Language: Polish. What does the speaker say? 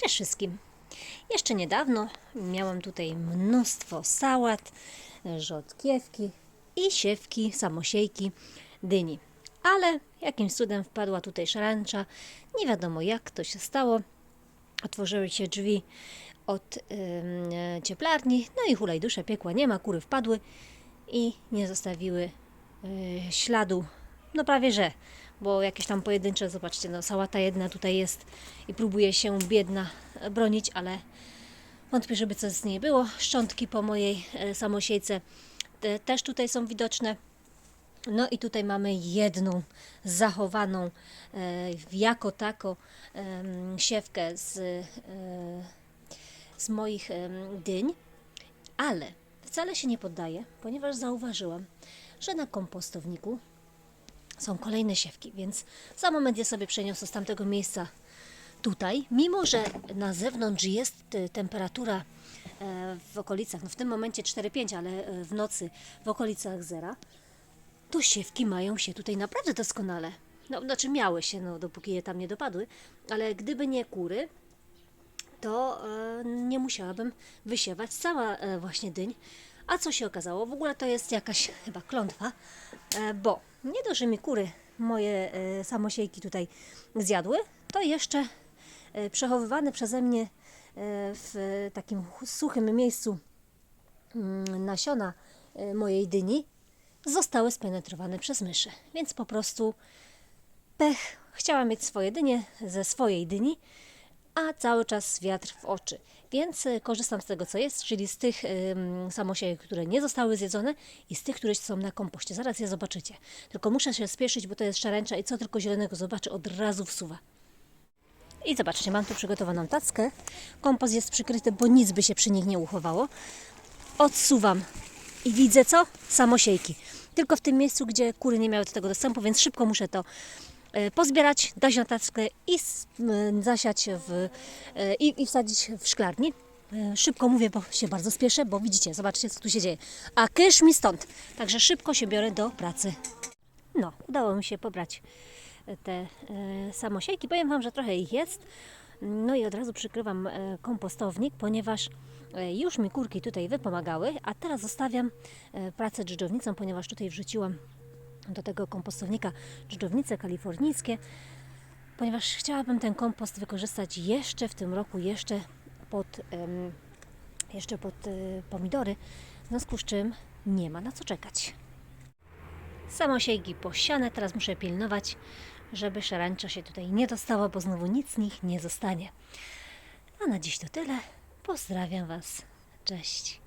Cześć wszystkim. Jeszcze niedawno miałam tutaj mnóstwo sałat, rzodkiewki i siewki, samosiejki, dyni. Ale jakimś cudem wpadła tutaj szarańcza. Nie wiadomo jak to się stało. Otworzyły się drzwi od e, cieplarni, no i hulaj dusze, piekła nie ma, kury wpadły i nie zostawiły y, śladu, no prawie że, bo jakieś tam pojedyncze, zobaczcie, no sałata jedna tutaj jest i próbuje się biedna bronić, ale wątpię, żeby coś z niej było. Szczątki po mojej e, samosiejce te, też tutaj są widoczne. No i tutaj mamy jedną zachowaną e, jako tako siewkę z, e, z moich dyń, ale wcale się nie poddaję, ponieważ zauważyłam, że na kompostowniku są kolejne siewki, więc za moment je sobie przeniosę z tamtego miejsca tutaj, mimo że na zewnątrz jest e, temperatura e, w okolicach, no w tym momencie 4-5, ale e, w nocy w okolicach zera, to siewki mają się tutaj naprawdę doskonale. No, znaczy miały się, no, dopóki je tam nie dopadły, ale gdyby nie kury, to e, nie musiałabym wysiewać cała właśnie dyń. A co się okazało? W ogóle to jest jakaś chyba klątwa, e, bo nie dość, że mi kury moje e, samosiejki tutaj zjadły, to jeszcze e, przechowywane przeze mnie w takim suchym miejscu mm, nasiona mojej dyni zostały spenetrowane przez myszy. Więc po prostu pech. Chciałam mieć swoje dynie ze swojej dyni, a cały czas wiatr w oczy. Więc y, korzystam z tego, co jest, czyli z tych ym, samosiejek, które nie zostały zjedzone i z tych, które są na kompoście. Zaraz je zobaczycie. Tylko muszę się spieszyć, bo to jest szarańcza i co tylko zielonego zobaczy, od razu wsuwa. I zobaczcie, mam tu przygotowaną tackę. Kompost jest przykryty, bo nic by się przy nich nie uchowało. Odsuwam i widzę co? Samosiejki. Tylko w tym miejscu, gdzie kury nie miały do tego dostępu, więc szybko muszę to e, pozbierać, dać na tackę i zasiać w, e, i, i wsadzić w szklarni. E, Szybko mówię, bo się bardzo spieszę, bo widzicie, zobaczcie co tu się dzieje. A kysz mi stąd. Także szybko się biorę do pracy. No, udało mi się pobrać te e, samosiejki. Powiem Wam, że trochę ich jest. No i od razu przykrywam e, kompostownik, ponieważ e, już mi kurki tutaj wypomagały, a teraz zostawiam e, pracę dżdżownicą, ponieważ tutaj wrzuciłam do tego kompostownika dżdżownice kalifornijskie, ponieważ chciałabym ten kompost wykorzystać jeszcze w tym roku, jeszcze pod, jeszcze pod e, pomidory, w związku z czym nie ma na co czekać. Samosiejki posiane, teraz muszę pilnować, żeby szarańcza się tutaj nie dostała, bo znowu nic z nich nie zostanie. A na dziś to tyle. Pozdrawiam Was. Cześć.